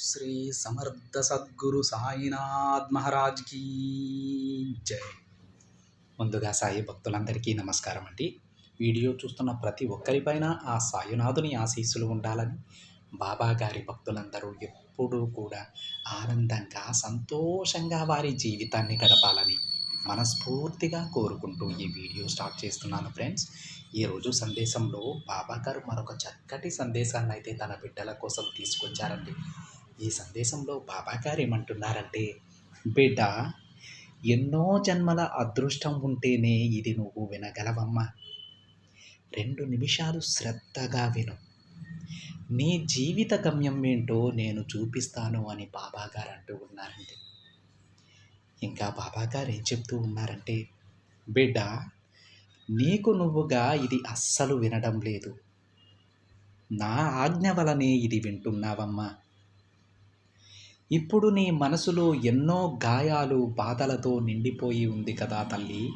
శ్రీ సమర్థ సద్గురు సాయినాథ్ మహారాజ్ కీ జై. ముందుగా సాయి భక్తులందరికీ నమస్కారం అండి. వీడియో చూస్తున్న ప్రతి ఒక్కరిపైన ఆ సాయినాథుని ఆశీస్సులు ఉండాలని బాబా గారి భక్తులందరూ ఎప్పుడూ కూడా ఆనందంగా సంతోషంగా వారి జీవితాన్ని గడపాలని మనస్ఫూర్తిగా కోరుకుంటూ ఈ వీడియో స్టార్ట్ చేస్తున్నాను ఫ్రెండ్స్. ఈరోజు సందేశంలో బాబా గారు మరొక చక్కటి సందేశాన్ని అయితే తన బిడ్డల కోసం తీసుకొచ్చారండి. ఈ సందేశంలో బాబా గారు ఏమంటున్నారంటే బిడ్డ ఎన్నో జన్మల అదృష్టం ఉంటేనే ఇది నువ్వు వినగలవమ్మా. రెండు నిమిషాలు శ్రద్ధగా విను. నీ జీవిత గమ్యం ఏంటో నేను చూపిస్తాను అని బాబా గారు అంటూ ఉన్నారండి. ఇంకా బాబా గారు ఏం చెప్తూ ఉన్నారంటే బిడ్డ నీకు నువ్వుగా ఇది అస్సలు వినడం లేదు. నా ఆజ్ఞ వలనే ఇది వింటున్నావమ్మా. ఇప్పుడు నీ మనసులో ఎన్నో గాయాలు బాధలతో నిండిపోయి ఉంది కదా తల్లి.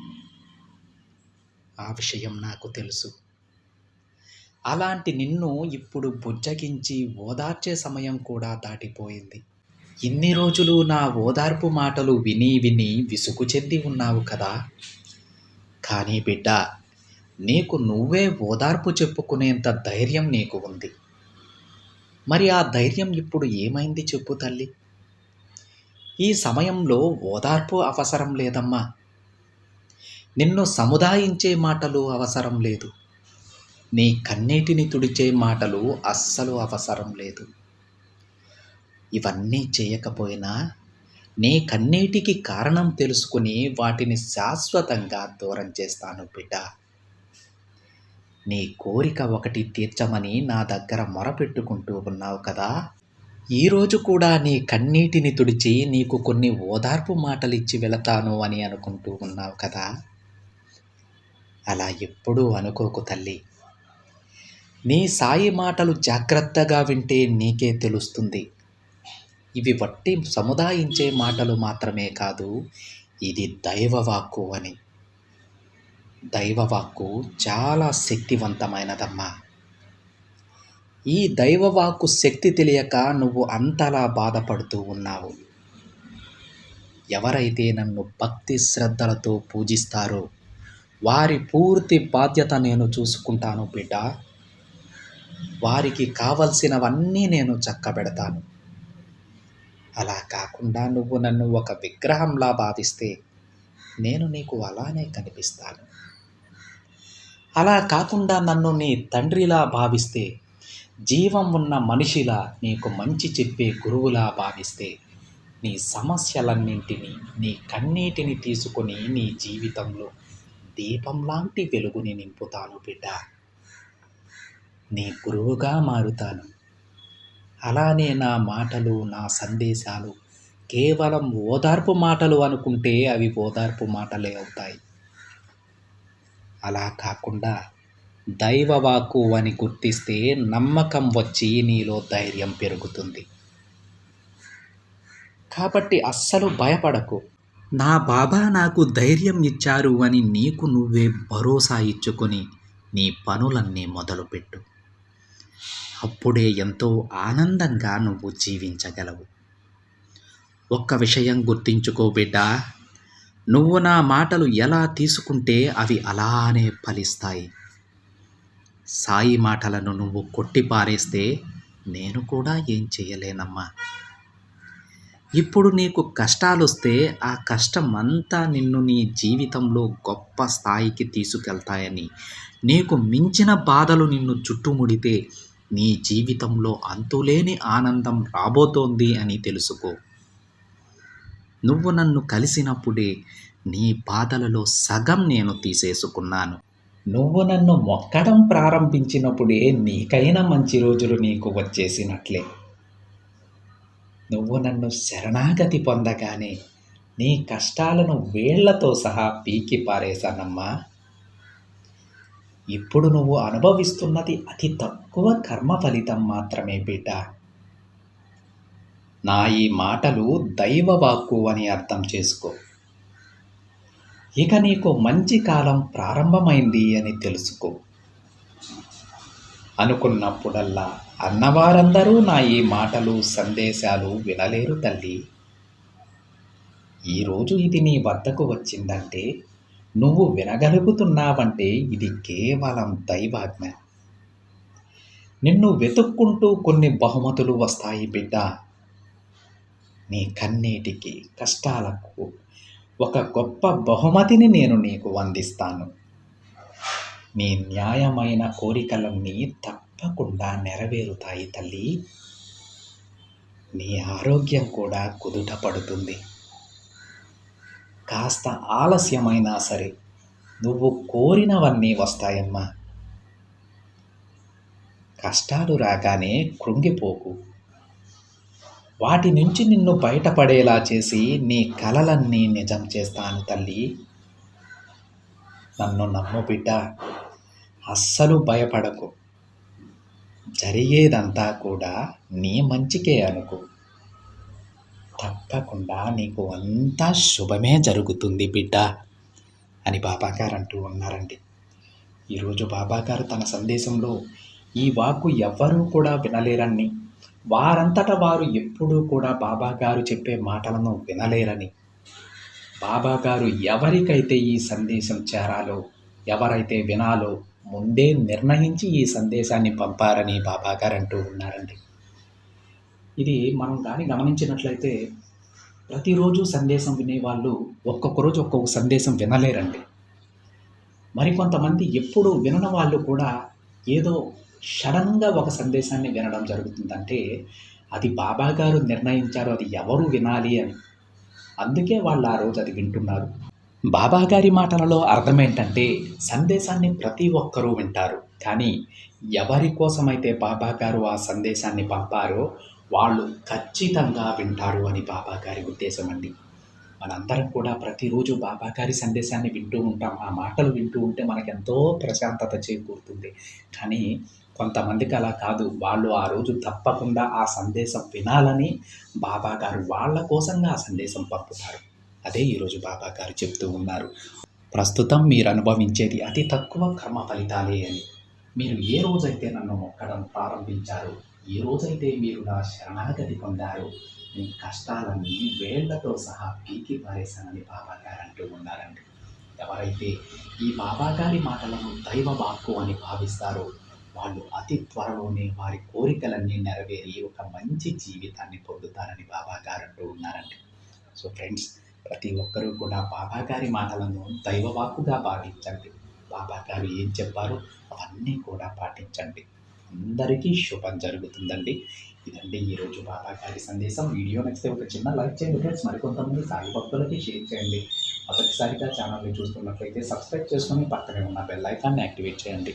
ఆ విషయం నాకు తెలుసు. అలాంటి నిన్ను ఇప్పుడు బుజ్జగించి ఓదార్చే సమయం కూడా దాటిపోయింది. ఇన్ని రోజులు నా ఓదార్పు మాటలు విని విని విసుగు చెంది ఉన్నావు కదా. కానీ బిడ్డ నీకు నువ్వే ఓదార్పు చెప్పుకునేంత ధైర్యం నీకు ఉంది. మరి ఆ ధైర్యం ఇప్పుడు ఏమైంది చెప్పు తల్లి. ఈ సమయంలో ఓదార్పు అవసరం లేదమ్మా. నిన్ను సముదాయించే మాటలు అవసరం లేదు. నీ కన్నీటిని తుడిచే మాటలు అస్సలు అవసరం లేదు. ఇవన్నీ చేయకపోయినా నీ కన్నీటికి కారణం తెలుసుకుని వాటిని శాశ్వతంగా దూరం చేస్తాను బిడ్డ. నీ కోరిక ఒకటి తీర్చమని నా దగ్గర మొరపెట్టుకుంటూ ఉన్నావు కదా. ఈరోజు కూడా నీ కన్నీటిని తుడిచి నీకు కొన్ని ఓదార్పు మాటలు ఇచ్చి వెళతాను అని అనుకుంటూ ఉన్నావు కదా? అలా ఎప్పుడూ అనుకోకు తల్లి. నీ సాయి మాటలు జాగ్రత్తగా వింటే నీకే తెలుస్తుంది. ఇవి వట్టి సముదాయించే మాటలు మాత్రమే కాదు ఇది దైవవాక్కు అని. దైవవాక్కు చాలా శక్తివంతమైనదమ్మా. ఈ దైవవాక్కు శక్తి తెలియక నువ్వు అంతలా బాధపడుతూ ఉన్నావు. ఎవరైతే నన్ను భక్తి శ్రద్ధలతో పూజిస్తారో వారి పూర్తి బాధ్యత నేను చూసుకుంటాను బిడ్డ. వారికి కావలసినవన్నీ నేను చక్కబెడతాను. అలా కాకుండా నువ్వు నన్ను ఒక విగ్రహంలా భావిస్తే నేను నీకు అలానే కనిపిస్తాను. అలా కాకుండా నన్ను నీ తండ్రిలా భావిస్తే జీవం ఉన్న మనిషిలా నీకు మంచి చెప్పే గురువులా భావిస్తే నీ సమస్యలన్నింటినీ నీ కన్నీటిని తీసుకొని నీ జీవితంలో దీపం లాంటి వెలుగుని నింపుతాను బిడ్డ. నీ గురువుగా మారుతాను. అలానే నా మాటలు నా సందేశాలు కేవలం ఓదార్పు మాటలు అనుకుంటే అవి ఓదార్పు మాటలే అవుతాయి. అలా కాకుండా దైవవాకు అని గుర్తిస్తే నమ్మకం వచ్చి నీలో ధైర్యం పెరుగుతుంది. కాబట్టి అస్సలు భయపడకు. నా బాబా నాకు ధైర్యం ఇచ్చారు అని నీకు నువ్వే భరోసా ఇచ్చుకొని నీ పనులన్నీ మొదలుపెట్టు. అప్పుడే ఎంతో ఆనందంగా నువ్వు జీవించగలవు. ఒక్క విషయం గుర్తించుకో బిడ్డ. నువ్వు నా మాటలు ఎలా తీసుకుంటే అవి అలానే ఫలిస్తాయి. సాయి మాటలను నువ్వు కొట్టిపారేస్తే నేను కూడా ఏం చేయలేనమ్మా. ఇప్పుడు నీకు కష్టాలొస్తే ఆ కష్టం అంతా నిన్ను నీ జీవితంలో గొప్ప స్థాయికి తీసుకెళ్తాయని. నీకు మించిన బాధలు నిన్ను చుట్టుముడితే నీ జీవితంలో అంతులేని ఆనందం రాబోతోంది అని తెలుసుకో. నువ్వు నన్ను కలిసినప్పుడే నీ బాధలలో సగం నేను తీసేసుకున్నాను. నువ్వు నన్ను మొక్కడం ప్రారంభించినప్పుడే నీకైనా మంచి రోజులు నీకు వచ్చేసినట్లే. నువ్వు నన్ను శరణాగతి పొందగానే నీ కష్టాలను వేళ్ళతో సహా పీకి పారేశానమ్మా. ఇప్పుడు నువ్వు అనుభవిస్తున్నది అతి తక్కువ కర్మ ఫలితం మాత్రమే బిడ్డ నా ఈ మాటలు దైవవాక్కు అని అర్థం చేసుకో. ఇక నీకు మంచి కాలం ప్రారంభమైంది అని తెలుసుకో. అనుకున్నప్పుడల్లా అన్నవారందరూ నా ఈ మాటలు సందేశాలు వినలేరు తల్లి. ఈరోజు ఇది నీ వద్దకు వచ్చిందంటే నువ్వు వినగలుగుతున్నావంటే ఇది కేవలం దైవాజ్ఞ. నిన్ను వెతుక్కుంటూ కొన్ని బహుమతులు వస్తాయి బిడ్డ. నీ కన్నీటికి కష్టాలకు ఒక గొప్ప బహుమతిని నేను నీకు అందిస్తాను. నీ న్యాయమైన కోరికలన్నీ తప్పకుండా నెరవేరుతాయి తల్లి. నీ ఆరోగ్యం కూడా కుదుట పడుతుంది. కాస్త ఆలస్యమైనా సరే నువ్వు కోరినవన్నీ వస్తాయమ్మా. కష్టాలు రాగానే కృంగిపోకు. వాటి నుంచి నిన్ను బయటపడేలా చేసి నీ కలలన్నీ నిజం చేస్తాను తల్లి. నన్ను నమ్ము బిడ్డ. అస్సలు భయపడకు. జరిగేదంతా కూడా నీ మంచికే అనుకో. తప్పకుండా నీకు అంతా శుభమే జరుగుతుంది బిడ్డ అని బాబాగారు అంటూ ఉన్నారండి. ఈరోజు బాబాగారు తన సందేశంలో ఈ వాక్కు ఎవ్వరూ కూడా వినలేరని వారంతట వారు ఎప్పుడూ కూడా బాబాగారు చెప్పే మాటలను వినలేరని. బాబాగారు ఎవరికైతే ఈ సందేశం చేరాలో ఎవరైతే వినాలో ముందే నిర్ణయించి ఈ సందేశాన్ని పంపారని బాబాగారు అంటూ ఉన్నారండి. ఇది మనం కానీ గమనించినట్లయితే ప్రతిరోజు సందేశం వినేవాళ్ళు ఒక్కొక్క రోజు ఒక్కొక్క సందేశం వినలేరండి. మరికొంతమంది ఎప్పుడు వినని వాళ్ళు కూడా ఏదో సడన్గా ఒక సందేశాన్ని వినడం జరుగుతుందంటే అది బాబా గారు నిర్ణయించారు అది ఎవరు వినాలి అని. అందుకే వాళ్ళు ఆ రోజు అది వింటున్నారు. బాబా గారి మాటలలో అర్థం ఏంటంటే సందేశాన్ని ప్రతి ఒక్కరూ వింటారు. కానీ ఎవరి కోసమైతే బాబా గారు ఆ సందేశాన్ని పంపారో వాళ్ళు ఖచ్చితంగా వింటారు అని బాబా గారి ఉద్దేశం అండి. మనందరం కూడా ప్రతిరోజు బాబా గారి సందేశాన్ని వింటూ ఉంటాం. ఆ మాటలు వింటూ ఉంటే మనకెంతో ప్రశాంతత చేకూరుతుంది. కానీ కొంతమందికి అలా కాదు. వాళ్ళు ఆ రోజు తప్పకుండా ఆ సందేశం వినాలని బాబా గారు వాళ్ళ కోసంగా ఆ సందేశం పంపుతారు. అదే ఈరోజు బాబా గారు చెప్తూ ఉన్నారు. ప్రస్తుతం మీరు అనుభవించేది అతి తక్కువ కర్మ ఫలితాలే అని. మీరు ఏ రోజైతే నన్ను మొక్కడం ప్రారంభించారో ఏ రోజైతే మీరు నా శరణాగతి పొందారో మీ కష్టాలన్నీ వేళ్ళతో సహా పీకి పారేశానని బాబా గారు అంటూ ఉన్నారండి. ఎవరైతే ఈ బాబా గారి మాటలను దైవ వాక్కు అని భావిస్తారో వాళ్ళు అతి త్వరలోనే వారి కోరికలన్నీ నెరవేరి ఒక మంచి జీవితాన్ని పొందుతారని బాబా గారు అంటూ ఉన్నారండి సో ఫ్రెండ్స్ ప్రతి ఒక్కరూ కూడా బాబా గారి మాటలను దైవవాక్కుగా భావించండి. బాబా గారు ఏం చెప్పారో అవన్నీ కూడా పాటించండి. అందరికీ శుభం జరుగుతుందండి. ఇదండి ఈరోజు బాబా గారి సందేశం. వీడియో నచ్చితే ఒక చిన్న లైక్ చేయండి ఫ్రెండ్స్. మరికొంతమంది సాయి భక్తులకి షేర్ చేయండి. మొదటిసారిగా ఛానల్ని చూస్తున్నట్లయితే సబ్స్క్రైబ్ చేసుకొని పక్కనే ఉన్న బెల్ ఐకాన్ని యాక్టివేట్ చేయండి.